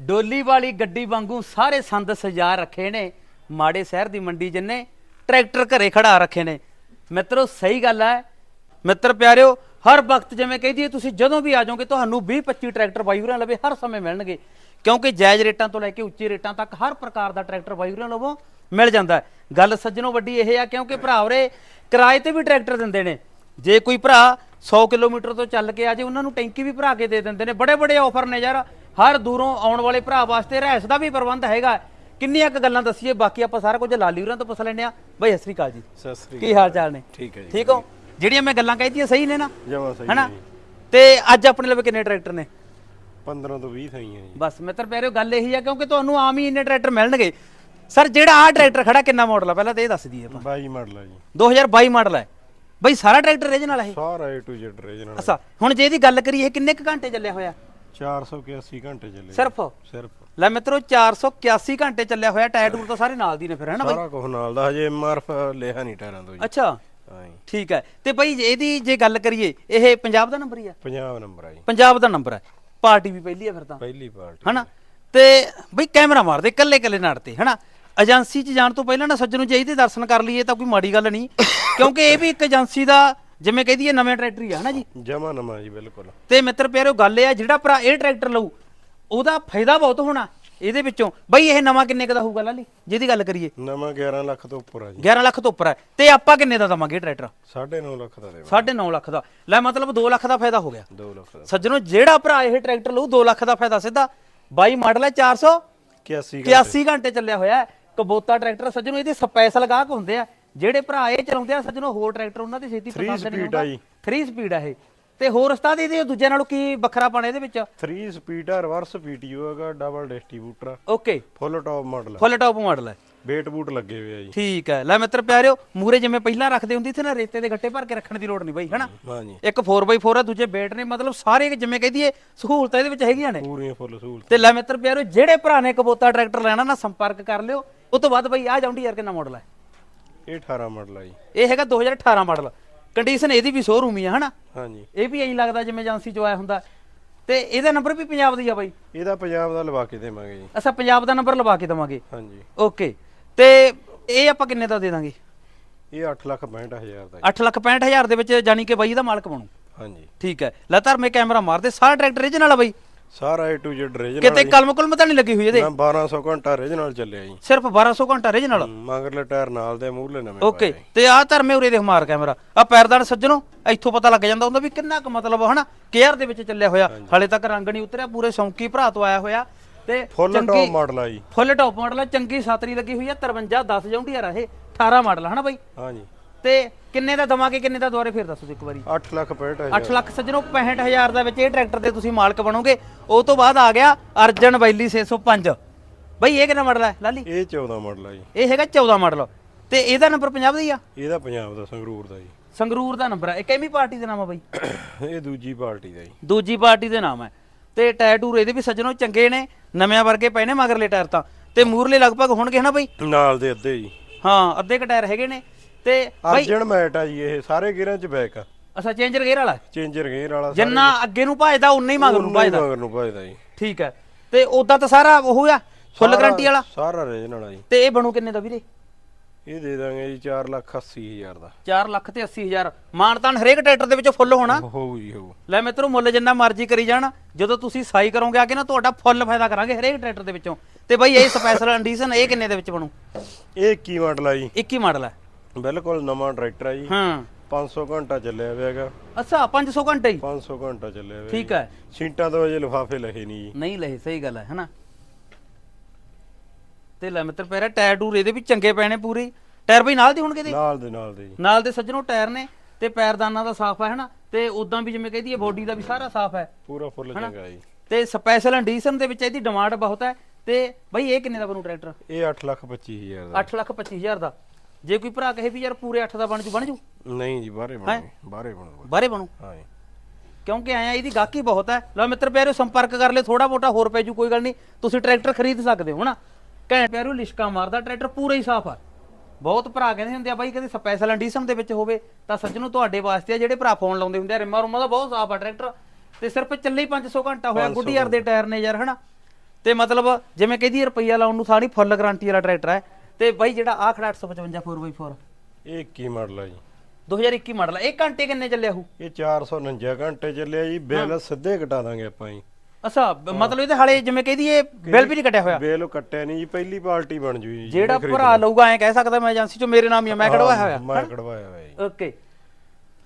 ਡੋਲੀ ਵਾਲੀ ਗੱਡੀ ਵਾਂਗੂ ਸਾਰੇ ਸੰਦ ਸਜਾ ਰੱਖੇ ਨੇ, ਮਾੜੇ ਸ਼ਹਿਰ ਦੀ ਮੰਡੀ ਜਿੰਨੇ ਟਰੈਕਟਰ ਘਰੇ ਖੜਾ ਰੱਖੇ ਨੇ। ਮਿੱਤਰੋ, ਸਹੀ ਗੱਲ ਹੈ। ਮਿੱਤਰ ਪਿਆਰਿਓ, ਹਰ ਵਕਤ ਜਿਵੇਂ ਕਹੀ ਦਈਏ ਤੁਸੀਂ ਜਦੋਂ ਵੀ ਆ ਜਾਓਗੇ, ਤੁਹਾਨੂੰ 20 25 ਟਰੈਕਟਰ ਬਾਈਵਰਾਂ ਲਵੇ, ਹਰ ਸਮੇਂ ਮਿਲਣਗੇ। ਕਿਉਂਕਿ ਜਾਇਜ਼ ਰੇਟਾਂ ਤੋਂ ਲੈ ਕੇ ਉੱਚੇ ਰੇਟਾਂ ਤੱਕ ਹਰ ਪ੍ਰਕਾਰ ਦਾ ਟਰੈਕਟਰ ਬਾਈਵਰਾਂ ਲਵੋ ਮਿਲ ਜਾਂਦਾ ਗੱਲ ਸੱਜਣੋ ਵੱਡੀ ਇਹ ਆ, ਕਿਉਂਕਿ ਭਰਾ ਉਰੇ ਕਿਰਾਏ ਤੇ ਵੀ ਟਰੈਕਟਰ ਦਿੰਦੇ ਨੇ। ਜੇ ਕੋਈ ਭਰਾ 100 ਕਿਲੋਮੀਟਰ ਤੋਂ ਚੱਲ ਕੇ ਆ ਜੇ, ਉਹਨਾਂ ਨੂੰ ਟੈਂਕੀ ਵੀ ਭਰਾ ਕੇ ਦੇ ਦਿੰਦੇ ਨੇ। ਬੜੇ ਬੜੇ ਆਫਰ ਨੇ ਯਾਰ। ਹਰ ਦੂਰੋਂ ਆਉਣ ਵਾਲੇ ਭਰਾ ਵਾਸਤੇ ਰਹਿਸ ਦਾ ਵੀ ਪ੍ਰਬੰਧ ਹੈਗਾ। ਕਿੰਨੀਆਂ ਕੁ ਗੱਲਾਂ ਦੱਸੀਏ ਬਾਕੀ ਆਪਾਂ ਸਾਰਾ ਕੁਝ ਲਾਲੀ ਹੋਰਾਂ ਤੋਂ ਪੁੱਛ ਲੈਂਦੇ ਆ ਬਈ ਸਤਿ ਸ੍ਰੀ ਅਕਾਲ ਜੀ। ਸਤਿ ਸ੍ਰੀ ਕੀ ਹਾਲ ਚਾਲ ਨੇ? ਠੀਕ ਹੈ ਜੀ ਠੀਕ ਹੋ? ਜਿਹੜੀਆਂ ਮੈਂ ਗੱਲਾਂ ਕਹਿਤੀਆਂ ਸਹੀ ਨੇ ਨਾ? ਜਮਾ ਸਹੀ ਹੈਨਾ? ਹੈ। ਤੇ ਅੱਜ ਆਪਣੇ ਲਵੇ ਕਿੰਨੇ ਟਰੈਕਟਰ ਨੇ? 15 ਤੋਂ 20 ਸਹੀ ਹੈ ਜੀ। ਬਸ ਮਿੱਤਰ ਪਿਆਰਿਓ ਗੱਲ ਇਹੀ ਆ ਕਿਉਂਕਿ ਤੁਹਾਨੂੰ ਆਮ ਹੀ ਇੰਨੇ ਟਰੈਕਟਰ ਮਿਲਣਗੇ। ਸਰ ਜਿਹੜਾ ਆਹ ਟਰੈਕਟਰ ਖੜਾ ਕਿੰਨਾ ਮਾਡਲ ਆ? ਪਹਿਲਾਂ ਤਾਂ ਇਹ ਦੱਸ ਦਈਏ ਆਪਾਂ। 22 ਮਾਡਲ ਹੈ ਜੀ। 2022 ਮਾਡਲ ਹੈ ਬਈ ਸਾਰਾ ਟਰੈਕਟਰ ਰੀਜਨਲ ਹੈ ਇਹ? ਸਾਰਾ A to Z ਰੀਜਨਲ ਅੱਛਾ ਹੁਣ ਜੇ ਇਹਦੀ ਗੱਲ ਕਰੀਏ ਕਿੰਨੇ ਕੁ ਘੰਟੇ ਚੱਲਿਆ ਹੋਇਆ? 481 ਘੰਟੇ ਚੱਲੇ। ਸਿਰਫ? ਸਿਰਫ। ਲੈ ਮਿੱਤਰੋ 481 ਘੰਟੇ ਚੱਲਿਆ ਹੋਇਆ ਟਾਇਰ ਟੂਰ ਤਾਂ ਸਾਰੇ ਨਾਲ ਦੀ ਨੇ ਫਿਰ ਹੈ ਨਾ ਬਈ? ਸਾਰਾ ਕੁਝ ਨਾਲ ਦਾ ਹਜੇ ਐਮਆਰਐਫ ਲਿਆ ਨਹੀਂ ਟਾਇਰਾਂ ਤੋਂ ਜੀ। ਅੱਛਾ। ਹਾਂ ਜੀ। ਠੀਕ ਹੈ। ਤੇ ਬਈ ਇਹਦੀ ਜੇ ਗੱਲ ਕਰੀਏ ਇਹ ਪੰਜਾਬ ਦਾ ਨੰਬਰ ਹੀ ਆ? ਪੰਜਾਬ ਨੰਬਰ ਆ ਜੀ। ਪੰਜਾਬ ਦਾ ਨੰਬਰ ਹੈ ਪਾਰਟੀ ਵੀ ਪਹਿਲੀ ਆ ਫਿਰ ਤਾਂ। ਪਹਿਲੀ ਪਾਰਟੀ। ਹਨਾ? ਤੇ ਬਈ ਕੈਮਰਾ ਮਾਰਦੇ ਕੱਲੇ ਕੱਲੇ ਨਾੜ ਤੇ ਹਨਾ? ਏਜੰਸੀ 'ਚ ਜਾਣ ਤੋਂ ਪਹਿਲਾਂ ਨਾ ਸੱਜਣ ਨੂੰ ਜੇ ਇਹਦੇ ਦਰਸ਼ਨ ਕਰ ਲਈਏ ਤਾਂ ਕੋਈ ਮਾੜੀ ਗੱਲ ਨਹੀਂ। ਕਿਉਂਕਿ ਇਹ ਵੀ ਇੱਕ ਏਜੰਸੀ ਦਾ ਜਿਵੇਂ ਕਹਿ ਦਈਏ ਨਵੇਂ ਟਰੈਕਟਰ ਹੀ ਆ ਹਨਾ ਜੀ? ਜਮਾ ਨਵਾਂ ਜੀ ਬਿਲਕੁਲ। ਤੇ ਮਿੱਤਰ ਪਿਆਰਿਓ ਗੱਲ ਇਹ ਆ ਜਿਹੜਾ ਭਰਾ ਇਹ ਟਰੈਕਟਰ ਲਊ ਉਹਦਾ ਫਾਇਦਾ ਬਹੁਤ ਹੋਣਾ ਇਹਦੇ ਵਿੱਚੋਂ। ਬਈ ਇਹ ਨਵਾਂ ਕਿੰਨੇ ਕੁ ਦਾ ਹੋਊਗਾ ਲਾਲੀ? ਜਿਹਦੀ ਗੱਲ ਕਰੀਏ। ਨਵਾਂ 11 ਲੱਖ ਤੋਂ ਉੱਪਰ ਆ ਜੀ। 11 ਲੱਖ ਤੋਂ ਉੱਪਰ ਹੈ ਤੇ ਆਪਾਂ ਕਿੰਨੇ ਦਾ ਦਵਾਂਗੇ ਟਰੈਕਟਰ? 9.5 ਲੱਖ ਦਾ ਦੇਵਾ 9.5 ਲੱਖ ਦਾ। ਲੈ ਮਤਲਬ 2 ਲੱਖ ਦਾ ਫਾਇਦਾ ਹੋ ਗਿਆ। 2 ਲੱਖ ਦਾ। ਸੱਜਣੋ ਜਿਹੜਾ ਭਰਾ ਇਹ ਟਰੈਕਟਰ ਲਊ 2 ਲੱਖ ਦਾ ਫਾਇਦਾ ਸਿੱਧਾ। 22 ਮਾਡਲ ਹੈ 400 81 81 ਘੰਟੇ। ਚੱਲਿਆ ਹੋਇਆ ਹੈ। ਕਬੋਤਾ ਟਰੈਕਟਰ ਸੱਜਣੋ ਇਹਦੇ ਸਪੈਸ਼ਲ ਗਾਹਕ ਹੁੰਦੇ ਆ। ਜਿਹੜੇ ਭਰਾ ਇਹ ਚਲਾਉਂਦੇ ਆ ਸੱਜਣੋ ਹੋਰ ਟਰੈਕਟਰ ਉਹਨਾਂ ਦੀ ਛੇਤੀ ਪਸੰਦ ਨਹੀਂ ਆ ਜੀ। 3 ਸਪੀਡ ਆ ਇਹ। ਤੇ ਹੋਰ ਉਸਤਾਦ ਇਹਦੇ ਦੂਜਿਆਂ ਨਾਲੋਂ ਕੀ ਵੱਖਰਾ ਪਾਣਾ ਇਹਦੇ ਵਿੱਚ? 3 ਸਪੀਡ ਆ ਰਿਵਰਸ ਪੀਟੀਓ ਹੈਗਾ double distributor okay full top model full top model ਹੈ ਵੇਟ ਬੂਟ ਲੱਗੇ ਹੋਏ ਆ ਜੀ। ਠੀਕ ਹੈ ਲੈ ਮਿੱਤਰ ਪਿਆਰਿਓ ਮੂਰੇ ਜਿਵੇਂ ਪਹਿਲਾਂ ਰੱਖਦੇ ਹੁੰਦੀ ਸੀ ਨਾ ਰੇਤੇ ਦੇ ਗੱਟੇ ਭਰ ਕੇ ਰੱਖਣ ਦੀ ਲੋੜ ਨਹੀਂ ਬਈ ਹਨਾ? ਹਾਂ ਜੀ। ਇੱਕ 4x4 ਆ ਦੂਜੇ ਬੇਟ ਨੇ ਮਤਲਬ ਸਾਰੇ ਜਿਵੇਂ ਕਹਿ ਦਈਏ ਸਹੂਲਤਾਂ ਇਹਦੇ ਵਿੱਚ ਹੈਗੀਆਂ ਨੇ। ਪੂਰੀਆਂ ਫੁੱਲ ਸਹੂਲਤ। ਤੇ ਲੈ ਮਿੱਤਰ ਪਿਆਰਿਓ ਜਿਹੜੇ ਭਰਾ ਨੇ ਕਬੋਤਾ ਟਰੈਕਟਰ ਲੈਣਾ ਨਾ ਸੰਪਰਕ ਕਰ ਲਿਓ। ਉਸ ਤੋਂ ਬਾਅਦ ਬਈ ਆ ਜਾਉਂਦੀ ਯਾਰ ਕਿੰਨਾ ਮਾਡਲ ਹੈ ਇਹ 18 ਮਾਡਲ ਆ ਜੀ। ਇਹ ਹੈਗਾ 2018 ਮਾਡਲ। ਕੰਡੀਸ਼ਨ ਇਹਦੀ ਵੀ ਸ਼ੋਰੂਮ ਹੀ ਆ ਹਨਾ? ਹਾਂ ਜੀ ਇਹ ਵੀ ਐਂ ਲੱਗਦਾ ਜਿਵੇਂ ਏਜੰਸੀ ਚੋਂ ਆਇਆ ਹੁੰਦਾ। ਤੇ ਇਹਦਾ ਨੰਬਰ ਵੀ ਪੰਜਾਬ ਦੀ ਆ ਬਾਈ? ਇਹਦਾ ਪੰਜਾਬ ਦਾ ਲਵਾ ਕੇ ਦੇਵਾਂਗੇ ਜੀ। ਅਸਾਂ ਪੰਜਾਬ ਦਾ ਨੰਬਰ ਲਵਾ ਕੇ ਦਵਾਂਗੇ। ਹਾਂ ਜੀ ਓਕੇ ਤੇ ਇਹ ਆਪਾਂ ਕਿੰਨੇ ਦਾ ਦੇ ਦਾਂਗੇ? ਇਹ 8 ਲੱਖ 65000 ਦਾ ਜੀ। 8 ਲੱਖ 65000 ਦੇ ਵਿੱਚ ਜਾਨੀ ਕਿ ਬਾਈ ਇਹਦਾ ਮਾਲਕ ਬਣੂ। ਹਾਂ ਜੀ ਠੀਕ ਹੈ। ਲੈ ਧਰਮੇ ਕੈਮਰਾ ਮਾਰਦੇ ਸਾਰਾ ਟਰੈਕਟਰ ਰੀਜਨਲ ਆ ਬਾਈ। ਸਾਰਾ A to Z ਰੀਜਨਲ ਕਿਤੇ ਕਲਮ ਕੁਲਮ ਤਾਂ ਨਹੀਂ ਲੱਗੀ ਹੋਈ ਇਹਦੇ? ਨਾ 1200 ਘੰਟਾ ਰੀਜਨਲ ਚੱਲਿਆ ਜੀ। ਸਿਰਫ 1200 ਘੰਟਾ ਰੀਜਨਲ ਮਗਰਲੇ ਟਾਇਰ ਨਾਲ ਦੇ ਮੂਹਰਲੇ ਨਵੇਂ ਓਕੇ ਤੇ ਆਹ ਧਰਮੇ ਉਰੇ ਦੇ ਮਾਰ ਕੈਮਰਾ ਆ ਪੈਰਦਾਨ ਸੱਜਣੋ ਇੱਥੋਂ ਪਤਾ ਲੱਗ ਜਾਂਦਾ ਹੁੰਦਾ ਵੀ ਕਿੰਨਾ ਕੁ ਮਤਲਬ ਹਨਾ ਕੇਅਰ ਦੇ ਵਿੱਚ ਚੱਲਿਆ ਹੋਇਆ। ਹਲੇ ਤੱਕ ਰੰਗ ਨਹੀਂ ਉਤਰਿਆ ਪੂਰੇ ਸ਼ੌਂਕੀ ਭਰਾ ਤੋਂ ਆਇਆ ਹੋਇਆ। ਤੇ ਫੁੱਲ ਟਾਪ ਮਾਡਲ ਆ ਜੀ। ਫੁੱਲ ਟੌਪ ਮਾਡਲ ਆ ਚੰਗੀ ਸਾਤਰੀ ਲੱਗੀ ਹੋਈ ਆ 53 10 ਜੌਂਡੀਆ ਰਹੇ 18 ਮਾਡਲ ਹਨਾ ਬਾਈ? ਹਾਂ ਜੀ ਤੇ ਕਿੰਨੇ ਦਾ ਦਵਾਂਗੇ ਕਿੰਨੇ ਦਾ ਦੁਆਰੇ ਫੇਰ ਦੱਸੋ ਇੱਕ ਵਾਰੀ? 8 ਲੱਖ 65000 8 ਲੱਖ ਸੱਜਣੋ 65000 ਦਾ ਵਿੱਚ ਇਹ ਟਰੈਕਟਰ ਦੇ ਤੁਸੀਂ ਮਾਲਕ ਬਣੋਗੇ। ਉਹ ਤੋਂ ਬਾਅਦ ਆ ਗਿਆ ਅਰਜਨ ਵੈਲੀ 605 ਬਈ ਇਹ ਕਿੰਨਾ ਮਾਡਲ ਹੈ ਲਾਲੀ? ਇਹ 14 ਮਾਡਲ ਆ ਜੀ। ਇਹ ਹੈਗਾ 14 ਮਾਡਲ ਤੇ ਇਹਦਾ ਨੰਬਰ ਪੰਜਾਬ ਦਾ ਹੀ ਆ? ਇਹਦਾ ਪੰਜਾਬ ਦਾ ਸੰਗਰੂਰ ਦਾ ਜੀ। ਸੰਗਰੂਰ ਦਾ ਨੰਬਰ ਹੈ ਇਹ ਕਿਹੜੀ ਪਾਰਟੀ ਦਾ ਨਾਮ ਆ ਬਾਈ? ਇਹ ਦੂਜੀ ਪਾਰਟੀ ਦਾ ਜੀ। ਦੂਜੀ ਪਾਰਟੀ ਦੇ ਨਾਮ ਹੈ ਤੇ ਟਾਇਰ ਟੂਰ ਇਹਦੇ ਵੀ ਸੱਜਣੋ ਚੰਗੇ ਨੇ ਨਵਿਆਂ ਵਰਗੇ ਪਏ ਨੇ ਮਗਰਲੇ ਟਾਇਰ ਤਾਂ। ਤੇ ਮੂਰਲੇ ਲਗਭਗ ਹੋਣਗੇ ਹਨਾ ਬਾਈ? ਨਾਲ ਦੇ ਅੱਧੇ ਜੀ। ਹਾਂ ਅੱਧੇ ਕ ਟਾਇਰ ਹੈਗੇ ਨੇ। ਤੇ ਬਾਈ ਅਰਜਨ ਮੈਟ ਆ ਜੀ ਇਹ ਸਾਰੇ ਗੇਅਰਾਂ 'ਚ ਬੈਕ ਆ। ਅਸਾ ਚੇਂਜਰ ਗੇਅਰ ਵਾਲਾ। ਚੇਂਜਰ ਗੇਅਰ ਵਾਲਾ ਜਿੰਨਾ ਅੱਗੇ ਨੂੰ ਭਜਦਾ ਉਨਾ ਹੀ ਮਗਰ ਨੂੰ ਭਜਦਾ। ਮਗਰ ਨੂੰ ਭਜਦਾ ਜੀ। ਠੀਕ ਹੈ। ਤੇ ਉਦਾਂ ਤਾਂ ਸਾਰਾ ਉਹ ਆ ਫੁੱਲ ਸਾਰਾ- ਗਾਰੰਟੀ ਵਾਲਾ? ਸਾਰਾ ਰੀਜਨਲ ਆ ਜੀ। ਤੇ ਇਹ ਬਣੂ ਕਿੰਨੇ ਦਾ ਵੀਰੇ? ਇਹ ਦੇ ਦਾਂਗੇ ਜੀ 4 ਲੱਖ 80 ਹਜ਼ਾਰ ਦਾ। 4 ਲੱਖ ਤੇ 80 ਹਜ਼ਾਰ। ਮਾਨਤਾਨ ਹਰੇਕ ਟਰੈਕਟਰ ਦੇ ਵਿੱਚੋਂ ਫੁੱਲ ਹੋਣਾ। ਹੋਊ ਜੀ ਹੋਊ। ਲੈ ਮਿੱਤਰੋ ਮੁੱਲ ਜਿੰਨਾ ਮਰਜ਼ੀ ਕਰੀ ਜਾਣ। ਜਦੋਂ ਤੁਸੀਂ ਸਾਈ ਕਰੋਗੇ ਆ ਕੇ ਨਾ ਤੁਹਾਡਾ ਫੁੱਲ ਫਾਇਦਾ ਕਰਾਂਗੇ ਹਰੇਕ ਟਰੈਕਟਰ ਦੇ ਵਿੱਚੋਂ। ਤੇ ਬਾਈ ਇਹ ਸਪੈਸ਼ਲ ਐਡੀਸ਼ਨ ਇਹ ਕਿੰਨੇ ਦੇ ਵਿੱਚ ਬਣੂ? ਇਹ 21 ਮਾਡਲ ਆ ਜੀ। 21 ਮਾਡਲ ਹੈ ਬਿਲਕੁਲ ਨਵਾਂ ਟਰੈਕਟਰ ਆ ਜੀ। ਹਾਂ। 500 ਘੰਟਾ ਚੱਲਿਆ ਹੋਇਆ ਹੈਗਾ। ਅੱਛਾ 500 ਘੰਟੇ ਹੀ? 500 ਘੰਟਾ ਚੱਲਿਆ ਹੋਇਆ ਠੀਕ। ਹੈ। ਸੀਟਾਂ ਤੋਂ ਅਜੇ ਲਿਫਾਫੇ ਲਹੇ ਨਹੀਂ ਜੀ। ਨਹੀਂ ਲਏ ਸਹੀ ਗੱਲ ਹੈ ਹਨਾ ਤੇ ਲੈ ਮਿੱਤਰ ਪੈਰਾ ਟਾਇਰ ਟੂਰ ਇਹਦੇ ਵੀ ਚੰਗੇ ਨੇ ਪੂਰੀ। ਟਾਇਰ ਬਈ ਨਾਲ ਦੀ ਹੋਣਗੇ ਇਹਦੇ? ਨਾਲ ਦੇ ਨਾਲ ਦੇ ਜੀ। ਨਾਲ ਦੇ ਸੱਜਣੋਂ ਟਾਇਰ ਨੇ ਤੇ ਪੈਰਦਾਨਾਂ ਦਾ ਸਾਫ਼ ਹੈ ਹਨਾ ਤੇ ਉਦਾਂ ਵੀ ਜਿਵੇਂ ਕਹਦੀ ਹੈ ਬੋਡੀ ਦਾ ਵੀ ਸਾਰਾ ਸਾਫ਼ ਹੈ। ਪੂਰਾ ਫੁੱਲ ਚੰਗਾ ਜੀ। ਤੇ ਸਪੈਸ਼ਲ ਐਡੀਸ਼ਨ ਦੇ ਵਿੱਚ ਇਹਦੀ ਡਿਮਾਂਡ ਬਹੁਤ ਹੈ। ਤੇ ਬਈ ਇਹ ਕਿੰਨੇ ਦਾ ਬਣੂ ਟਰੈਕਟਰ? ਇਹ 8 ਲੱਖ 25 ਹਜ਼ਾਰ ਦਾ। 8 ਲੱਖ 25 ਹਜ਼ਾਰ ਦਾ। ਜੇ ਕੋਈ ਭਰਾ ਕਹੇ ਵੀ ਯਾਰ ਪੂਰੇ 8 ਦਾ ਬਣ ਜੂ ਬਣ ਜੂ? ਨਹੀਂ ਜੀ ਬਾਹਰੇ ਬਣੂ ਬਾਹਰੇ ਬਣੂਗਾ ਬਾਹਰੇ ਬਣੂ? ਹਾਂ ਜੀ। ਕਿਉਂਕਿ ਆਇਆ ਇਹਦੀ ਗਾਹਕੀ ਬਹੁਤ ਹੈ। ਲਓ ਮਿੱਤਰ ਪਿਆਰਿਓ ਸੰਪਰਕ ਕਰ ਲਿਓ ਥੋੜਾ ਮੋਟਾ ਹੋਰ ਪੈ ਜੂ ਕੋਈ ਗੱਲ ਨਹੀਂ। ਤੁਸੀਂ ਟਰੈਕਟਰ ਖਰੀਦ ਸਕਦੇ ਹੋ ਹਨਾ? ਘੈਂਟ ਪਿਆਰਿਓ ਲਿਸ਼ਕਾ ਮਾਰਦਾ ਟਰੈਕਟਰ ਪੂਰਾ ਹੀ ਸਾਫ਼ ਆ। ਬਹੁਤ ਭਰਾ ਕਹਿੰਦੇ ਹੁੰਦੇ ਆ ਬਾਈ ਕਦੇ ਸਪੈਸ਼ਲ ਐਡੀਸ਼ਨ ਦੇ ਵਿੱਚ ਹੋਵੇ ਤਾਂ ਸੱਜਣੋ ਤੁਹਾਡੇ ਵਾਸਤੇ ਆ ਜਿਹੜੇ ਭਰਾ ਫੋਨ ਲਾਉਂਦੇ ਹੁੰਦੇ ਆ ਰਿਮਾ ਰੁਮਾ ਦਾ ਬਹੁਤ ਸਾਫ਼ ਆ ਟਰੈਕਟਰ। ਤੇ ਸਿਰਫ ਚੱਲੇ ਹੀ 500 ਘੰਟਾ ਹੋਇਆ ਗੁੱਡੀਅਰ ਦੇ ਟਾਇਰ ਨੇ ਯਾਰ ਹਨਾ? ਤੇ ਮਤਲਬ ਜਿਵੇਂ ਕਹਿੰਦੀ ਰੁਪਈਆ ਲਾਉਣ ਨੂੰ ਥਾਂ ਨਹੀਂ ਫੁੱਲ ਗਾਰੰਟੀ ਵਾਲਾ ਟਰੈਕਟਰ ਹੈ। ਤੇ ਬਾਈ ਜਿਹੜਾ ਆ ਖੜਾ 855 4x4 ਇਹ 21 ਮਾਡਲ ਆ ਜੀ? 2021 ਮਾਡਲ ਹੈ ਇਹ ਘੰਟੇ ਕਿੰਨੇ ਚੱਲਿਆ ਹੂ ਇਹ 449 ਘੰਟੇ ਚੱਲਿਆ ਜੀ। ਬਿੱਲ ਸਿੱਧੇ ਕਟਾ ਦਾਂਗੇ ਆਪਾਂ ਜੀ। ਅੱਛਾ ਬ- ਮਤਲਬ ਇਹਦੇ ਹਾਲੇ ਜਿਵੇਂ ਕਹਿੰਦੀ ਇਹ ਬਿੱਲ ਵੀ ਨਹੀਂ ਕੱਟਿਆ ਹੋਇਆ। ਬਿੱਲ ਕੱਟਿਆ ਨਹੀਂ ਜੀ ਪਹਿਲੀ ਪਾਰਟੀ ਬਣ ਜੂ ਜੀ ਜਿਹੜਾ ਭਰਾ ਲਊਗਾ ਐਂ ਕਹਿ ਸਕਦਾ ਮੈਂ ਏਜੰਸੀ ਚੋਂ ਮੇਰੇ ਨਾਮ ਹੀ ਆ, ਮੈਂ ਕਢਵਾਇਆ ਹੋਇਆ। ਮੈਂ ਕਢਵਾਇਆ ਹੋਇਆ ਜੀ। ਓਕੇ।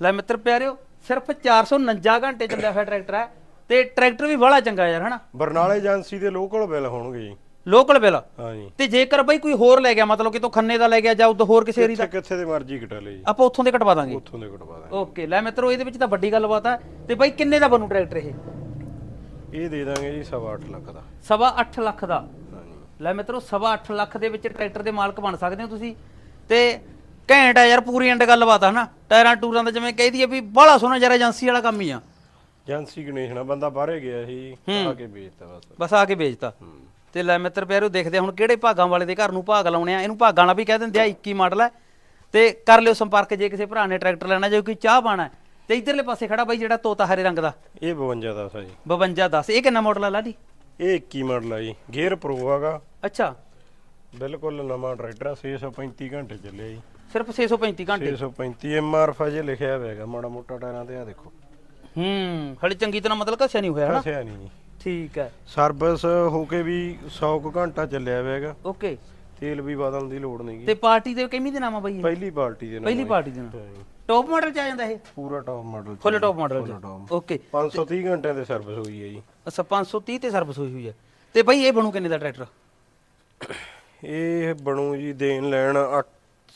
ਲੈ ਮਿੱਤਰ ਪਿਆਰਿਓ ਸਿਰਫ 449 ਘੰਟੇ ਚੱਲਿਆ ਹੋਇਆ ਟਰੈਕਟਰ ਹੈ। ਤੇ ਟਰੈਕਟਰ ਵੀ ਬੜਾ ਚੰਗਾ ਯਾਰ ਹਨਾ? ਬਰਨਾਲੇ ਏਜੰਸੀ ਦੇ ਲੋਕਲ ਬਿੱਲ ਹੋਣਗੇ ਜੀ। Local bill. ਹਾਂ ਜੀ ਤੇ ਜੇਕਰ ਬਈ ਕੋਈ ਹੋਰ ਲੈ ਗਿਆ ਮਤਲਬ ਕਿਤੋਂ ਖੰਨੇ ਦਾ ਲੈ ਗਿਆ ਜਾਂ ਉਦੋਂ ਹੋਰ ਕਿਸੇ ਏਰੀ ਦਾ। ਕਿੱਥੇ ਕਿੱਥੇ ਦੇ ਮਰਜ਼ੀ ਕਟਾ ਲਈ। ਜੀ ਆਪਾਂ ਉੱਥੋਂ ਦੇ ਕਟਵਾ ਦਾਂਗੇ। ਉੱਥੋਂ ਦੇ ਕਟਵਾ ਦਾਂਗੇ। ਓਕੇ ਲੈ ਮਿੱਤਰੋ ਇਹਦੇ ਵਿੱਚ ਤਾਂ ਵੱਡੀ ਗੱਲਬਾਤ ਹੈ ਤੇ ਬਈ ਕਿੰਨੇ ਦਾ ਬਣੂ ਟਰੈਕਟਰ ਇਹ? ਇਹ ਦੇ ਦਾਂਗੇ ਜੀ 8.5 ਲੱਖ ਦਾ। ਸਵਾ 8 ਲੱਖ ਦਾ। ਲੈ ਮਿੱਤਰੋ ਸਵਾ 8 ਲੱਖ ਦੇ ਵਿੱਚ ਟਰੈਕਟਰ ਦੇ ਮਾਲਕ ਬਣ ਸਕਦੇ ਹੋ ਤੁਸੀਂ। ਤੇ ਘੈਂਟ ਆ ਯਾਰ ਪੂਰੀ ਐਂਡ ਗੱਲਬਾਤ ਆ ਹਨਾ? ਟਾਇਰਾਂ ਟੂਰਾਂ ਦਾ ਜਿਵੇਂ ਕਹਿ ਦਈਏ ਵੀ ਬੜਾ ਸੋਹਣਾ ਯਾਰ ਏਜੰਸੀ ਵਾਲਾ ਕੰਮ ਹੀ ਆ। ਏਜੰਸੀ ਗਣੇਸ਼ ਨਾਲ ਬੰਦਾ ਬਾਹਰੇ ਗਿਆ ਸੀ ਆ ਕੇ ਵੇਚਤਾ ਬਸ। ਬਸ ਆ ਕੇ ਵੇਚਤਾ। ਤੇ ਲੈ ਮਿੱਤਰ ਪਿਆਰੋ ਦੇਖਦੇ ਹਾਂ ਹੁਣ ਕਿਹੜੇ ਭਾਗਾਂ ਵਾਲੇ ਦੇ ਘਰ ਨੂੰ ਭਾਗ ਲਾਉਣੇ ਆ। ਇਹਨੂੰ ਭਾਗਾਂ ਵਾਲਾ ਵੀ ਕਹਿ ਦਿੰਦੇ ਆ 21 ਮਾਡਲ ਹੈ ਤੇ ਕਰ ਲਿਓ ਸੰਪਰਕ ਜੇ ਕਿਸੇ ਭਰਾ ਨੇ ਟਰੈਕਟਰ ਲੈਣਾ ਜੇ ਕੋਈ ਚਾਹ ਪਾਣਾ ਤੇ ਇਧਰਲੇ ਪਾਸੇ ਖੜਾ ਬਾਈ ਜਿਹੜਾ ਤੋਤਾ ਹਰੇ ਰੰਗ ਦਾ। ਇਹ 52 ਦਾ ਸਾ ਜੀ। 52 10 ਇਹ ਕਿੰਨਾ ਮਾਡਲ ਆ ਲਾਡੀ? ਇਹ 21 ਮਾਡਲ ਆ ਜੀ। ਗੇਅਰ ਪ੍ਰੋ ਹੈਗਾ। ਅੱਛਾ। ਬਿਲਕੁਲ ਨਵਾਂ ਟਰੈਕਟਰ ਆ 635 ਘੰਟੇ ਚੱਲਿਆ ਜੀ। ਸਿਰਫ 635 ਘੰਟੇ? 635 ਐਮਆਰਐਫ ਅਜੇ ਲਿਖਿਆ ਹੋਇਆ ਮਾੜਾ ਮੋਟਾ ਟਾਇਰਾਂ ਤੇ ਆ ਦੇਖੋ। ਹੂੰ ਹਲੇ ਚੰਗੀ ਤਰ੍ਹਾਂ ਮਤਲਬ ਘਸਿਆ ਨਹੀਂ ਹੋਇਆ ਹਨਾ? ਫਸਿਆ ਨਹੀਂ ਜੀ। ਠੀਕ ਹੈ। ਸਰਵਿਸ ਹੋ ਕੇ ਵੀ 100 ਕੁ ਘੰਟਾ ਚੱਲਿਆ ਹੋਇਆ ਹੈਗਾ। ਓਕੇ। ਤੇਲ ਵੀ ਬਦਲਣ ਦੀ ਲੋੜ ਨਹੀਂ ਤੇ ਪਾਰਟੀ ਦੇ ਕਿੰਨੀ ਦੇ ਨਾਮ ਆ ਬਾਈ ਇਹ? ਪਹਿਲੀ ਪਾਰਟੀ ਦੇ ਨਾਲ ਪਹਿਲੀ ਪਾਰਟੀ ਦੇ ਨਾਮ। ਟੌਪ ਮਾਡਲ ਚ ਆ ਜਾਂਦਾ ਇਹ? ਪੂਰਾ top model full top model ਚ। ਓਕੇ। 530 ਘੰਟਿਆਂ ਦੇ ਸਰਵਿਸ ਹੋਈ ਹੈ ਜੀ। ਅੱਛਾ 530 ਤੇ ਸਰਵਿਸ ਹੋਈ ਹੋਈ ਹੈ। ਤੇ ਬਾਈ ਇਹ ਬਣੂ ਕਿੰਨੇ ਦਾ ਟਰੈਕਟਰ ਇਹ ਬਣੂ ਜੀ ਦੇਣ ਲੈਣ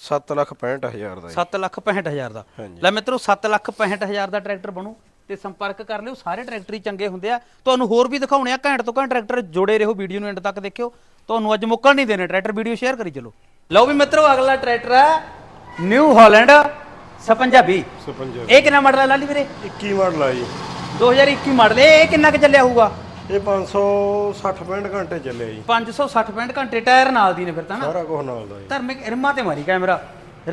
7 ਲੱਖ 65 ਹਜ਼ਾਰ ਦਾ ਜੀ। 7 ਲੱਖ 65 ਹਜ਼ਾਰ ਦਾ। ਹਾਂਜੀ। ਲੈ ਮਿੱਤਰੋ 7 ਲੱਖ 65 ਹਜ਼ਾਰ ਦਾ ਟਰੈਕਟਰ ਬਣੂ। ਤੇ ਸੰਪਰਕ ਕਰ ਲਿਓ ਸਾਰੇ ਟਰੈਕਟਰ ਹੀ ਚੰਗੇ ਹੁੰਦੇ ਆ। ਤੁਹਾਨੂੰ ਹੋਰ ਵੀ ਦਿਖਾਉਣੇ ਆ ਘੈਂਟ ਤੋਂ ਘੈਂਟ ਟਰੈਕਟਰ ਜੋੜੇ ਰਹੋ ਵੀਡੀਓ ਨੂੰ ਐਂਡ ਤੱਕ ਦੇਖਿਓ। ਤੁਹਾਨੂੰ ਅੱਜ ਮੁੱਕਣ ਨਹੀਂ ਦੇਣੇ ਟਰੈਕਟਰ ਵੀਡੀਓ ਸ਼ੇਅਰ ਕਰੀ ਚਲੋ। ਲਓ ਵੀ ਮਿੱਤਰੋ ਅਗਲਾ ਟਰੈਕਟਰ ਹੈ ਨਿਊ ਹਾਲੈਂਡ 5620 56 ਇਹ ਕਿੰਨਾ ਮਾਡਲ ਹੈ ਲਾਲੀ ਵੀਰੇ? 21 ਮਾਡਲ ਆ ਜੀ। 2021 ਮਾਡਲ ਇਹ ਇਹ ਕਿੰਨਾ ਕੁ ਚੱਲਿਆ ਹੋਊਗਾ? ਇਹ 560 65 ਘੰਟੇ ਚੱਲਿਆ ਜੀ। 560 65 ਘੰਟੇ ਟਾਇਰ ਨਾਲ ਦੀ ਨੇ ਫਿਰ ਤਾਂ ਨਾ। ਸਾਰਾ ਕੁਝ ਨਾਲ ਦਾ ਜੀ। ਧਰਮਿਕ ਰਿਮਾ ਤੇ ਮਾਰੀ ਕੈਮਰਾ।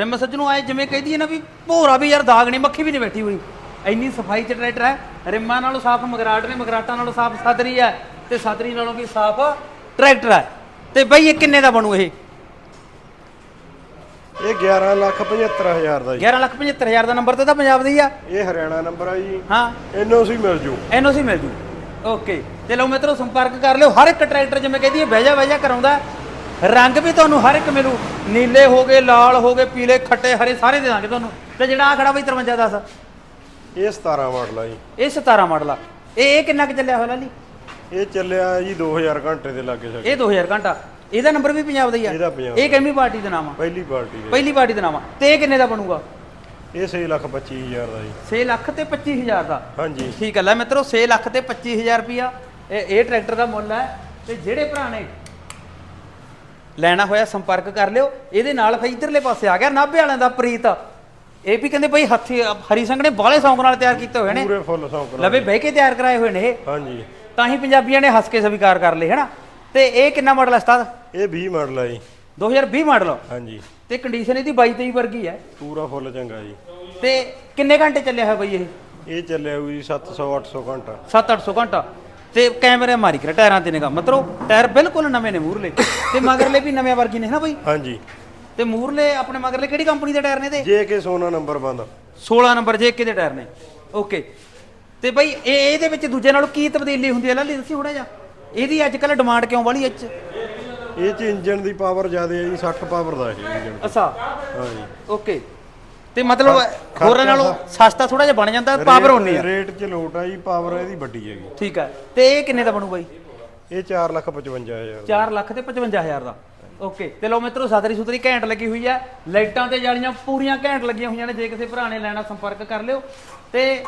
ਰਿਮ ਸੱਜਣੋਂ ਆਏ ਜਿਵੇਂ ਕਹਿੰਦੀ ਹੈ ਨਾ ਵੀ ਭੋਰਾ ਵੀ ਯਾਰ ਦਾਗ ਨਹੀਂ ਮੱਖੀ ਵੀ ਨਹੀਂ ਬੈਠੀ ਹੋਈ। ਇੰਨੀ ਸਫ਼ਾਈ ਚ ਟਰੈਕਟਰ ਹੈ ਰਿਮਾਂ ਨਾਲੋਂ ਸਾਫ਼ ਮਗਰਾਟ ਨੇ ਮਗਰਾਟਾਂ ਨਾਲੋਂ ਸਾਫ਼ ਸਦਰੀ ਹੈ ਤੇ ਸਦਰੀ ਨਾਲੋਂ ਵੀ ਸਾਫ਼ ਟਰੈਕਟਰ ਹੈ। ਤੇ ਬਈ ਇਹ ਕਿੰਨੇ ਦਾ ਬਣੂ ਇਹ? ਇਹ 11 ਲੱਖ 75 ਹਜ਼ਾਰ ਦਾ ਜੀ। 11 ਲੱਖ 75 ਹਜ਼ਾਰ ਦਾ ਨੰਬਰ ਤੇ ਤਾਂ ਪੰਜਾਬ ਦਾ ਹੀ ਆ। ਇਹ ਹਰਿਆਣਾ ਨੰਬਰ ਆ ਜੀ। ਹਾਂ। ਇਹਨੂੰ ਸੀ ਮਿਲ ਜੂ। ਐਨਓਸੀ ਮਿਲ ਜੂ। ਓਕੇ। ਤੇ ਲਓ ਮਿੱਤਰੋ ਸੰਪਰਕ ਕਰ ਲਿਓ। ਹਰ ਇੱਕ ਟਰੈਕਟਰ ਜਿਵੇਂ ਕਹਿੰਦੀ ਹੈ ਵਹਿਜਾ ਵਹਿਜਾ ਕਰਾਉਂਦਾ ਰੰਗ ਵੀ ਤੁਹਾਨੂੰ ਹਰ ਇੱਕ ਮਿਲੂ। ਨੀਲੇ ਹੋ ਗਏ ਲਾਲ ਹੋ ਗਏ ਪੀਲੇ ਖੱਟੇ ਹਰੇ ਸਾਰੇ ਦੇ ਦਾਂਗੇ ਤੁਹਾਨੂੰ। ਤੇ ਜਿਹੜਾ ਆ ਖੜਾ ਬਈ 53 10 ਇਹ 17 ਮਾਡਲ ਆ ਜੀ। ਇਹ 17 ਮਾਡਲ ਆ। ਇਹ ਇਹ ਕਿੰਨਾ ਕੁ ਚੱਲਿਆ ਹੋਇਆ ਲਾਲੀ? ਇਹ ਚੱਲਿਆ ਜੀ 2000 ਘੰਟੇ ਦੇ ਲਾਗੇ ਛਾਗੇ। ਇਹ 2000 ਘੰਟਾ। ਇਹਦਾ ਨੰਬਰ ਵੀ ਪੰਜਾਬ ਦਾ ਹੀ ਆ। ਇਹਦਾ ਪੰਜਾਬ ਇਹ ਕਿੰਨੀ ਪਾਰਟੀ ਦਾ ਨਾਮ ਆ? ਪਹਿਲੀ ਪਾਰਟੀ ਦੇ। ਪਹਿਲੀ ਪਾਰਟੀ ਦਾ ਨਾਮ ਆ। ਤੇ ਇਹ ਕਿੰਨੇ ਦਾ ਬਣੂਗਾ? ਇਹ 6 ਲੱਖ 25 ਹਜ਼ਾਰ ਦਾ ਜੀ। 6 ਲੱਖ ਤੇ 25000 ਦਾ। ਹਾਂਜੀ। ਠੀਕ ਹੈ ਲੈ ਮਿੱਤਰੋ 6 ਲੱਖ ਤੇ 25000 ਰੁਪਿਆ ਇਹ ਇਹ ਟਰੈਕਟਰ ਦਾ ਮੁੱਲ ਹੈ ਤੇ ਜਿਹੜੇ ਭਰਾ ਨੇ ਲੈਣਾ ਹੋਇਆ ਸੰਪਰਕ ਕਰ ਲਿਓ। ਇਹਦੇ ਨਾਲ ਫਿਰ ਇਧਰਲੇ ਪਾਸੇ ਆ ਗਿਆ ਨਾਭੇ ਵਾਲਿਆਂ ਦਾ ਪ੍ਰੀਤ। ਇਹ ਵੀ ਕਹਿੰਦੇ ਬਈ ਹੱਥੀ ਹਰੀ ਸੰਘ ਨੇ ਬਾਲੇ ਸੌਂਗ ਨਾਲ ਤਿਆਰ ਕੀਤੇ ਹੋਏ ਨੇ। ਪੂਰੇ ਫੁੱਲ ਸੌਂਕ ਨਾਲ। ਲਵੇ ਬਹਿ ਕੇ ਤਿਆਰ ਕਰਾਏ ਹੋਏ ਨੇ ਇਹ। ਹਾਂਜੀ। ਤਾਂ ਹੀ ਪੰਜਾਬੀਆਂ ਨੇ ਹੱਸ ਕੇ ਸਵੀਕਾਰ ਕਰ ਲਏ ਹੈਨਾ? ਤੇ ਇਹ ਕਿੰਨਾ ਮਾਡਲ ਹੈ ਉਸਤਾਦ? ਇਹ 20 ਮਾਡਲ ਆ ਜੀ। 2020 ਮਾਡਲ ਹਾਂਜੀ। ਤੇ ਕੰਡੀਸ਼ਨ ਇਹਦੀ 22 23 ਵਰਗੀ ਹੈ ਪੂਰਾ ਫੁੱਲ ਚੰਗਾ ਜੀ। ਤੇ ਕਿੰਨੇ ਘੰਟੇ ਚੱਲਿਆ ਹੋਇਆ ਬਈ ਇਹ? ਇਹ ਚੱਲਿਆ ਹੋਈ 700 800 ਘੰਟਾ। 7-800 ਘੰਟਾ। ਤੇ ਕੈਮਰੇ ਮਾਰੀ ਕਰ ਟਾਇਰਾਂ ਤੇ ਨਿਗਾ ਮਤਲਬ ਟਾਇਰ ਬਿਲਕੁਲ ਨਵੇਂ ਨੇ ਮੂਰਲੇ ਤੇ ਮਗਰਲੇ ਵੀ ਨਵੇਂ ਵਰਗੀ ਨੇ ਨਾ ਬਈ? ਹਾਂਜੀ। ਤੇ ਮੂਰਲੇ ਆਪਣੇ ਮਗਰਲੇ ਕਿਹੜੀ ਕੰਪਨੀ ਦੇ ਟਾਇਰ ਨੇ ਤੇ? ਜੇ ਕੇ ਸੋਨਾ ਨੰਬਰ ਬੰਦ 16 ਨੰਬਰ ਜੇ ਦੇ ਟਾਇਰ ਨੇ। ਓਕੇ। ਤੇ ਬਈ ਇਹ ਇਹਦੇ ਵਿੱਚ ਦੂਜੇ ਨਾਲੋਂ ਕੀ ਤਬਦੀਲੀ ਹੁੰਦੀ ਹੈ ਲਾਲੀ ਦੱਸੀ ਥੋੜਾ ਜਿਹਾ। ਇਹਦੀ ਅੱਜ ਕੱਲ ਡਿਮਾਂਡ ਕਿਉਂ ਵਾਲੀ ਐਚ ਇਹ ਚ? ਇੰਜਨ ਦੀ ਪਾਵਰ ਜ਼ਿਆਦਾ ਹੈ ਜੀ 60 ਪਾਵਰ ਦਾ ਇਹ ਇੰਜਨ ਅੱਛਾ। ਹਾਂਜੀ। ਓਕੇ। ਤੇ ਮਤਲਬ ਹੋਰਾਂ ਨਾਲੋਂ ਸਸਤਾ ਥੋੜਾ ਜਿਹਾ ਬਣ ਜਾਂਦਾ ਪਾਵਰ ਹੋਣੀ ਆ। ਰੇਟ ਚ ਲੋਟ ਆ ਜੀ ਪਾਵਰ ਇਹਦੀ ਵੱਡੀ ਹੈਗੀ। ਠੀਕ ਹੈ ਤੇ ਇਹ ਕਿੰਨੇ ਦਾ ਬਣੂ ਬਾਈ ਇਹ 4 ਲੱਖ 55 ਹਜ਼ਾਰ 4 ਲੱਖ ਤੇ 55000 ਦਾ। ਓਕੇ ਤੇ ਲਓ ਮਿੱਤਰੋ ਸਾਦਰੀ ਸੁਤਰੀ ਘੈਂਟ ਲੱਗੀ ਹੋਈ ਹੈ ਲਾਈਟਾਂ ਤੇ ਜਾਲੀਆਂ ਪੂਰੀਆਂ ਘੈਂਟ ਲੱਗੀਆਂ ਹੋਈਆਂ ਨੇ ਜੇ ਕਿਸੇ ਭਰਾ ਨੇ ਲੈਣਾ ਸੰਪਰਕ ਕਰ ਲਿਓ। ਤੇ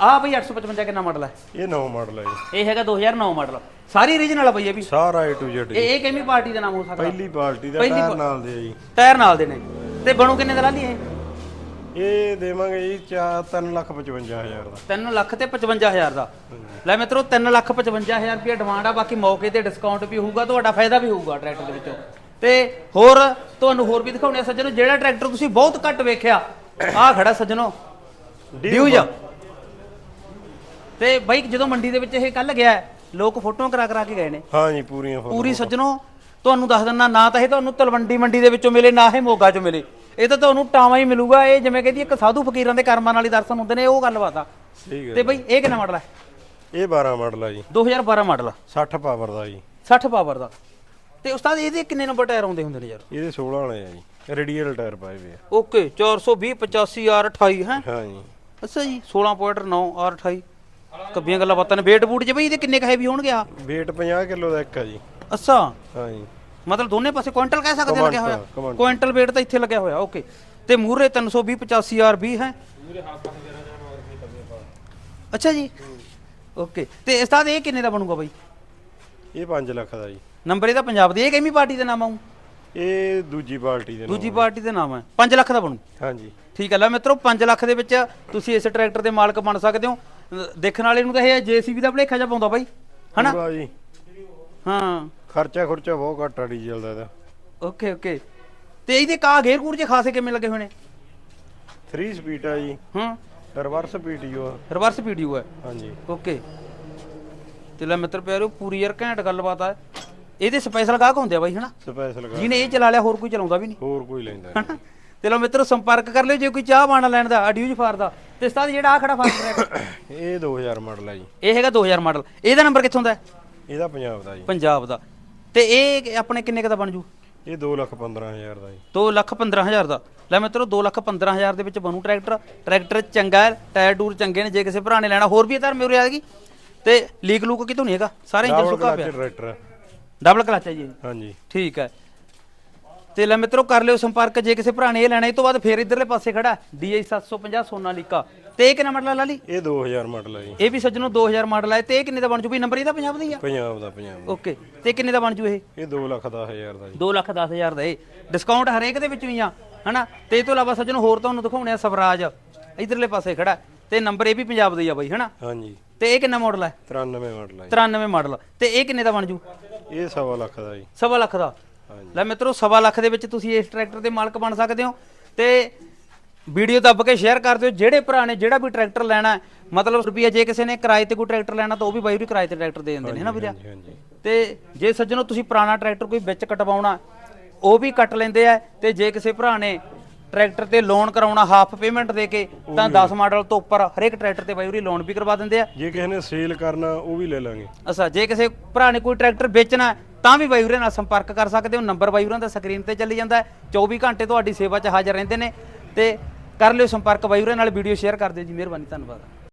ਆਹ ਬਈ 855 ਕਿੰਨਾ ਮਾਡਲ ਹੈ ਇਹ ਨਵਾਂ ਮਾਡਲ ਹੈ ਜੀ। ਇਹ ਹੈਗਾ 2009 ਮਾਡਲ ਸਾਰੀ ਰੀਜਨਲ ਆ ਬਈ ਇਹ ਵੀ? ਸਾਰਾ A to Z ਇਹ ਇਹ ਕਿੰਨੀ ਪਾਰਟੀ ਦਾ ਨਾਮ ਹੋ ਸਕਦਾ? ਪਹਿਲੀ ਪਾਰਟੀ ਦਾ ਪਹਿਲੀ ਟਾਇਰ ਪਾ- ਨਾਲ ਦੇ ਆ ਜੀ। ਟਾਇਰ ਨਾਲ ਦੇ ਨੇ। ਤੇ ਬਣੂ ਕਿੰਨੇ ਦਾ ਲਾਲੀ ਇਹ? ਇਹ ਦੇਵਾਂਗੇ ਜੀ 3 ਲੱਖ 55 ਹਜ਼ਾਰ ਦਾ। 3 ਲੱਖ ਤੇ 55000 ਦਾ। ਲੈ ਮਿੱਤਰੋ 3 ਲੱਖ 55000 ਰੁਪਏ ਡਿਮਾਂਡ ਆ ਬਾਕੀ ਮੌਕੇ ਤੇ ਡਿਸਕਾਊਂਟ ਵੀ ਹੋਊਗਾ ਤੁਹਾਡਾ ਫਾਇਦਾ ਵੀ ਹੋਊਗਾ ਟਰੈਕਟਰ ਦੇ ਵਿੱਚੋਂ। ਤੇ ਹੋਰ ਤੁਹਾਨੂੰ ਹੋਰ ਵੀ ਦਿਖਾਉਣੇ ਆ ਸੱਜਣੋ ਜਿਹੜਾ ਟਰੈਕਟਰ ਤੁਸੀਂ ਬਹੁਤ ਘੱਟ ਵੇਖਿਆ ਆਹ ਖੜਾ ਸੱਜਣੋ। ਡਿਊਜ ਤੇ ਬਾਈ ਜਦੋਂ ਮੰਡੀ ਦੇ ਵਿੱਚ ਇਹ ਕੱਲ ਗਿਆ ਲੋਕ ਫੋਟੋਆਂ ਕਰਾ ਕਰਾ ਕੇ ਗਏ ਨੇ। ਹਾਂ ਜੀ ਪੂਰੀਆਂ ਫੁੱਲ ਪੂਰੀ ਸੱਜਣੋ ਤੁਹਾਨੂੰ ਦੱਸ ਦਿੰਦਾ ਨਾ ਤਾਂ ਇਹ ਤੁਹਾਨੂੰ ਤਲਵੰਡੀ ਮੰਡੀ ਦੇ ਵਿੱਚੋਂ ਮਿਲੇ ਨਾ ਇਹ ਮੋਗਾ ਚੋਂ ਮਿਲੇ। ਇਹ ਤਾਂ ਤੁਹਾਨੂੰ ਟਾਵਾਂ ਹੀ ਮਿਲੂਗਾ ਇਹ ਜਿਵੇਂ ਕਹਿੰਦੀ ਇੱਕ ਸਾਧੂ ਫਕੀਰਾਂ ਦੇ ਕਰਮਾਂ ਨਾਲ ਹੀ ਦਰਸ਼ਨ ਹੁੰਦੇ ਨੇ ਉਹ ਗੱਲਬਾਤ ਆ। ਠੀਕ ਹੈ ਤੇ ਬਈ ਇਹ ਕਿੰਨਾ ਮਾਡਲ ਹੈ ਇਹ 12 ਮਾਡਲ ਆ ਜੀ। 2012 ਮਾਡਲ 60 ਪਾਵਰ ਦਾ ਜੀ। 60 ਪਾਵਰ ਦਾ। ਤੇ ਉਸਤਾਦ ਇਹਦੇ ਕਿੰਨੇ ਨੰਬਰ ਟਾਇਰ ਆਉਂਦੇ ਹੁੰਦੇ ਨੇ ਯਾਰ? ਇਹਦੇ 16 ਵਾਲੇ ਆ ਜੀ। ਰੇਡੀਅਲ ਟਾਇਰ ਪਾਏ ਹੋਏ ਆ। ਓਕੇ 420 85 R 28 ਹੈ? ਹਾਂ ਜੀ। ਅੱਛਾ ਜੀ 16.9 R 28 ਕੱਬੀਆਂ ਗੱਲਾਂ ਬਾਤਾਂ ਨੇ। ਵੇਟ ਬੂਟ ਜੇ ਬਈ ਇਹਦੇ ਕਿੰਨੇ ਕੁ ਹੈਵੀ ਹੋਣਗੇ ਆ? weight 50 ਕਿਲੋ ਦਾ ਇੱਕ ਆ ਜੀ। ਅੱਛਾ। ਹਾਂ ਜੀ। ਮਤਲਬ ਦੋਨੇ ਪਾਸੇ ਕੁਇੰਟਲ ਕਹਿ ਸਕਦੇ ਲੱਗਿਆ ਹੋਇਆ। ਕੁਇੰਟਲ weight ਤਾਂ ਇੱਥੇ ਲੱਗਿਆ ਹੋਇਆ ਓਕੇ ਤੇ ਮੂਰੇ 320 85 R 20 ਹੈ। ਅੱਛਾ ਜੀ। ਓਕੇ ਤੇ ਉਸਤਾਦ ਇਹ ਕਿੰਨੇ ਦਾ ਬਣੂਗਾ ਬਾਈ? ਇਹ 5 ਲੱਖ ਦਾ ਜੀ। ਨੰਬਰ ਇਹਦਾ ਪੰਜਾਬ ਦੇ ਇਹ ਕਿੰਨੀ ਪਾਰਟੀ ਦੇ ਨਾਮ ਆਉਂ ਇਹ ਦੂਜੀ ਪਾਰਟੀ ਦੇ ਦੂਜੀ ਪਾਰਟੀ ਦੇ ਨਾਮ ਹੈ। 5 ਲੱਖ ਦਾ ਬਣੂ। ਹਾਂ ਜੀ ਠੀਕ ਹੈ ਲੈ ਮਿੱਤਰੋ 5 ਲੱਖ ਦੇ ਵਿੱਚ ਤੁਸੀਂ ਇਸ ਟਰੈਕਟਰ ਦੇ ਮਾਲਕ ਬਣ ਸਕਦੇ ਹੋ। ਦੇਖਣ ਵਾਲੇ ਨੂੰ ਤਾਂ ਇਹ ਜੀਸੀਬੀ ਦਾ ਭਲੇਖਾ ਜਿਹਾ ਪਾਉਂਦਾ ਬਾਈ। ਹਨਾ? ਜੀ। ਹਾਂ। ਖਰਚਾ ਖੁਰਚਾ ਬਹੁਤ ਘੱਟ ਆ ਡੀਜ਼ਲ ਦਾ ਇਹਦਾ। Okay okay. ਤੇ ਇਹਦੇ ਕਾ ਗੇਅਰ ਕੂਰ ਜੇ ਖਾਸੇ ਕਿਵੇਂ ਲੱਗੇ ਹੋਏ ਨੇ? 3 ਸਪੀਡ ਆ ਜੀ। ਹਾਂ। ਰਿਵਰਸ ਪੀਟੀਓ ਆ। ਰਿਵਰਸ ਵੀਡੀਓ ਹੈ ਹਾਂ ਜੀ ਓਕੇ। ਤੇ ਲੈ ਮਿੱਤਰ ਪਿਆਰਿਓ ਪੂਰੀ ਯਾਰ ਘੈਂਟ ਗੱਲਬਾਤ ਆ। ਇਹਦੇ ਸਪੈਸ਼ਲ ਗਾਹਕ ਹੁੰਦੇ ਆ ਬਾਈ ਹਨਾ? ਸਪੈਸ਼ਲ ਗਾ ਜਿਹਨੇ ਇਹ ਚਲਾ ਲਿਆ ਹੋਰ ਕੋਈ ਚਲਾਉਂਦਾ ਵੀ ਨਹੀਂ। ਹੋਰ ਕੋਈ ਲੈਂਦਾ। ਹਨਾ? ਤੇ ਲੋ ਮਿੱਤਰੋ ਸੰਪਰਕ ਕਰ ਲਿਓ ਜੇ ਕੋਈ ਚਾਹ ਬਾਣਾ ਲੈਣ ਦਾ ਅਡਿਊਜ ਫਾਰ ਦਾ। ਤੇ ਉਸਤਾਦ ਜਿਹੜਾ ਆ ਖੜਾ ਫਾਸਟ ਟਰੈਕ। ਇਹ 2000 ਮਾਡਲ ਆ ਜੀ। ਇਹ ਹੈਗਾ 2000 ਮਾਡਲ। ਇਹਦਾ ਨੰਬਰ ਕਿੱਥੋਂ ਦਾ ਹੈ? ਇਹਦਾ ਪੰਜਾਬ ਦਾ ਜੀ। ਪੰਜਾਬ ਦਾ। ਤੇ ਇਹ ਆਪਣੇ ਕਿੰਨੇ ਕੁ ਦਾ ਬਣ ਜੂ? ਇਹ 2 ਲੱਖ 15000 ਦਾ ਜੀ। 2 ਲੱਖ 15000 ਦਾ। ਲੈ ਮਿੱਤਰੋ 2 ਲੱਖ 15000 ਦੇ ਵਿੱਚ ਬਣੂ ਟਰੈਕਟਰ। ਟਰੈਕਟਰ ਚੰਗਾ ਹੈ ਟਾਇਰ ਟੂਰ ਚੰਗੇ ਨੇ ਜੇ ਕਿਸੇ ਭਰਾ ਨੇ ਲੈਣਾ ਹੋਰ ਵੀ ਧਰ ਮੇਰੇ ਆਏਗੀ ਤੇ ਲੀਕ ਲੂਕ ਕਿਤੋਂ ਨਹੀਂ ਹੈਗਾ ਸਾਰੇ ਇੰਜਨ ਸੁੱਕਾ ਪਿਆ। ਟਰੈਕਟਰ ਡਬਲ ਕਲਚ ਹੈ ਜੀ ਇਹ। ਹਾਂ ਜੀ ਠੀਕ ਹੈ। ਤੇ ਲੈ ਮਿੱਤਰੋ ਕਰ ਲਿਓ ਸੰਪਰਕ ਜੇ ਕਿਸੇ ਭਰਾ ਨੇ ਇਹ ਲੈਣਾ ਇਹ ਤੋਂ ਬਾਅਦ ਫੇਰ ਇਧਰਲੇ ਪਾਸੇ ਖੜਾ DI 750 ਸੋਨਾਲੀਕਾ ਤੇ ਇਹ ਕਿੰਨਾ ਮਾਡਲ ਆ ਲਾਲੀ? ਇਹ 2000 ਮਾਡਲ ਆ ਜੀ। ਇਹ ਵੀ ਸੱਜਣੋ 2000 ਮਾਡਲ ਹੈ ਤੇ ਇਹ ਕਿੰਨੇ ਦਾ ਬਣ ਜੂ? ਵੀ ਨੰਬਰ ਇਹਦਾ ਪੰਜਾਬ ਦਾ ਹੀ ਆ? ਪੰਜਾਬ ਦਾ ਪੰਜਾਬ ਦਾ। ਓਕੇ। ਤੇ ਕਿੰਨੇ ਦਾ ਬਣ ਜੂ ਇਹ? ਇਹ 2 ਲੱਖ 10000 ਦਾ ਜੀ। 2 ਲੱਖ 10000 ਦਾ ਇਹ। ਡਿਸਕਾਊਂਟ ਹਰੇਕ ਦੇ ਵਿੱਚ ਵੀ ਆ ਹਨਾ? ਤੇ ਇਹ ਤੋਂ ਇਲਾਵਾ ਸੱਜਣੋ ਹੋਰ ਤੁਹਾਨੂੰ ਦਿਖਾਉਣੇ ਆ ਸਵਰਾਜ। ਇਧਰਲੇ ਪਾਸੇ ਖੜਾ। ਹੈ, ਤੇ ਨੰਬਰ ਇਹ ਵੀ ਪੰਜਾਬ ਦਾ ਹੀ ਆ ਬਾਈ ਹਨਾ? ਹਾਂ ਜੀ ਤੇ ਇਹ ਕਿੰਨਾ ਮਾਡਲ ਹੈ 93 ਮਾਡਲ ਆ 93 ਮਾਡਲ ਤੇ ਇਹ ਕਿੰਨੇ ਦਾ ਬਣ ਜੂ? ਇਹ ਸਵਾ ਲੱਖ ਦਾ ਜੀ। ਸਵਾ ਲੱਖ ਦਾ। ਹਾਂਜੀ। ਲੈ ਮਿੱਤਰੋ ਸਵਾ ਲੱਖ ਦੇ ਵਿੱਚ ਤੁਸੀਂ ਇਸ ਟਰੈਕਟਰ ਦੇ ਮਾਲਕ ਬਣ ਸਕਦੇ ਹੋ ਤੇ ਵੀਡੀਓ ਦੱਬ ਕੇ ਸ਼ੇਅਰ ਕਰ ਦਿਓ। ਜਿਹੜੇ ਭਰਾ ਨੇ ਜਿਹੜਾ ਵੀ ਟਰੈਕਟਰ ਲੈਣਾ ਮਤਲਬ ਰੁਪਈਆ ਜੇ ਕਿਸੇ ਨੇ ਕਿਰਾਏ ਤੇ ਕੋਈ ਟਰੈਕਟਰ ਲੈਣਾ ਤਾਂ ਉਹ ਵੀ ਬਾਈ ਵੀ ਕਿਰਾਏ ਤੇ ਟਰੈਕਟਰ ਦੇ ਦਿੰਦੇ ਨੇ ਨਾ ਵੀਰੇ ਹਾਂਜੀ ਹਾਂਜੀ। ਤੇ ਜੇ ਸੱਜਣੋ ਤੁਸੀਂ ਪੁਰਾਣਾ ਟਰੈਕਟਰ ਕੋਈ ਵਿੱਚ ਕਟਵਾਉਣਾ ਉਹ ਵੀ ਕੱਟ ਲੈਂਦੇ ਆ ਤੇ ਜੇ ਕਿਸੇ ਭਰਾ ਨੇ ਟਰੈਕਟਰ ਤੇ ਲੋਨ ਕਰਾਉਣਾ ਹਾਫ ਪੇਮੈਂਟ ਦੇ ਕੇ ਤਾਂ 10 ਮਾਡਲ ਤੋਂ ਉੱਪਰ ਹਰੇਕ ਟਰੈਕਟਰ ਤੇ ਬਾਈ ਉਹਦੀ ਲੋਨ ਵੀ ਕਰਵਾ ਦਿੰਦੇ ਆ। ਜੇ ਕਿਸੇ ਨੇ ਸੇਲ ਕਰਨਾ ਉਹ ਵੀ ਲੈ ਲਾਂਗੇ। ਅੱਛਾ ਜੇ ਕਿਸੇ ਭਰਾ ਨੇ ਕੋਈ ਟਰੈਕਟਰ ਵੇਚਣਾ ਤਾਂ ਵੀ ਬਾਈ ਉਰੇ ਨਾਲ ਸੰਪਰਕ ਕਰ ਸਕਦੇ ਹੋ। ਨੰਬਰ ਬਾਈ ਉਰਾਂ ਦਾ ਸਕਰੀਨ ਤੇ ਚੱਲੀ ਜਾਂਦਾ ਹੈ। 24 ਘੰਟੇ ਤੁਹਾਡੀ ਸੇਵਾ 'ਚ ਹਾਜ਼ਰ ਰਹਿੰਦੇ ਨੇ ਤੇ ਕਰ ਲਿਓ ਸੰਪਰਕ। ਬਾਈ ਉਰੇ ਨਾਲ ਵੀਡੀਓ ਸ਼ੇਅਰ ਕਰ ਦਿਓ ਜੀ। ਮਿਹਰਬਾਨੀ, ਧੰਨਵਾਦ।